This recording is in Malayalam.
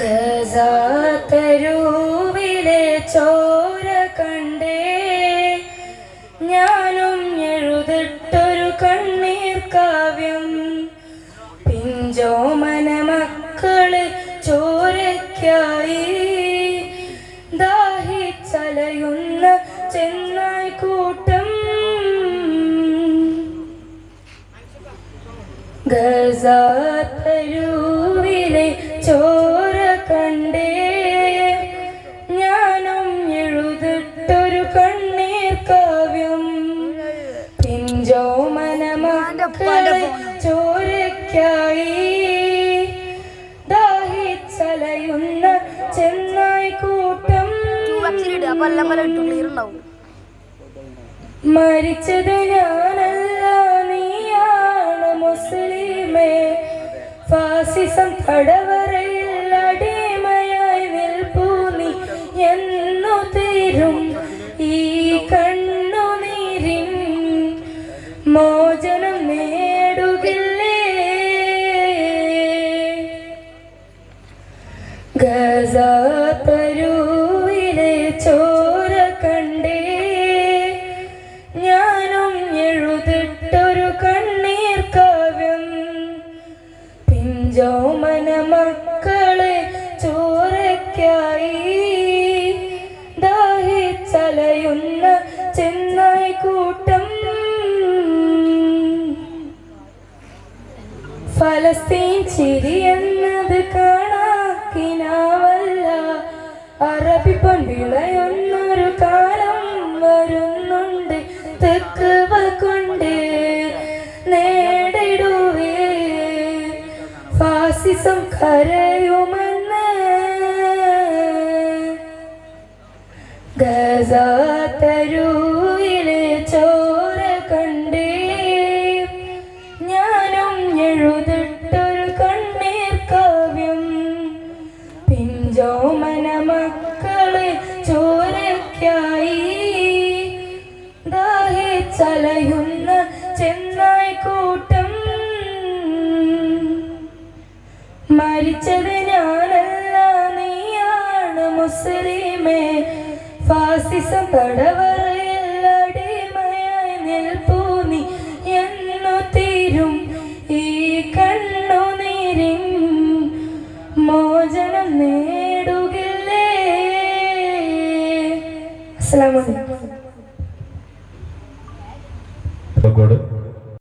ഗസാത്തരൂവിലെ ചോര കണ്ടേ. ഞാനും എഴുതിട്ടൊരു കണ്ണീർ കാവ്യം. പിഞ്ചോമന മക്കൾ ചോരയ്ക്കായി. ദാഹിച്ചലയുന്ന ചെന്നായി കൂട്ടം. ഗസാത്തരൂവിലെ ചോര മക്കളെ ചോരയ്ക്കായി ദാഹിച്ചലയുന്ന ചെന്നായി കൂട്ടം മരിച്ചത് ഞാനല്ല നീയാണ് മുസ്ലിമേ. ഫാസിസം തടവറയിൽ അടിമയായി നിൽപ്പൂ നീ എന്നു തീരും. ഈ ഗസാത്തരൂവിലെ ചോര കണ്ടേ. ഞാനും കണ്ണീർ കാവ്യം. പിഞ്ചോമന മക്കളെ ചോരയ്ക്കായി ദാഹിച്ചലയുന്ന ചെന്നായി കൂട്ടം. ഫലസ്തീൻ എന്നത് കാണാക്കിനാവല്ല അറബി പൊൻവിളയൊന്നൊരു കാലം വരുന്നുണ്ട്. തെക്കുവ കൊണ്ട് നേടിടുവേ. ഫാസിസം കരയുമെന്ന് ഗസ തരൂയിലെ ചോര കണ്ടേ. ഞാനും എഴുതിട്ടൊരു പിഞ്ചോമന മക്കൾ ചോരക്കായി ദാഹിച്ചലയുന്ന ചെന്നായി കൂട്ടം. മരിച്ചത് ഞാനല്ല നീയാണ് മുസ്ലിമേ. ഫാസിസം തടവ Salam alaikum.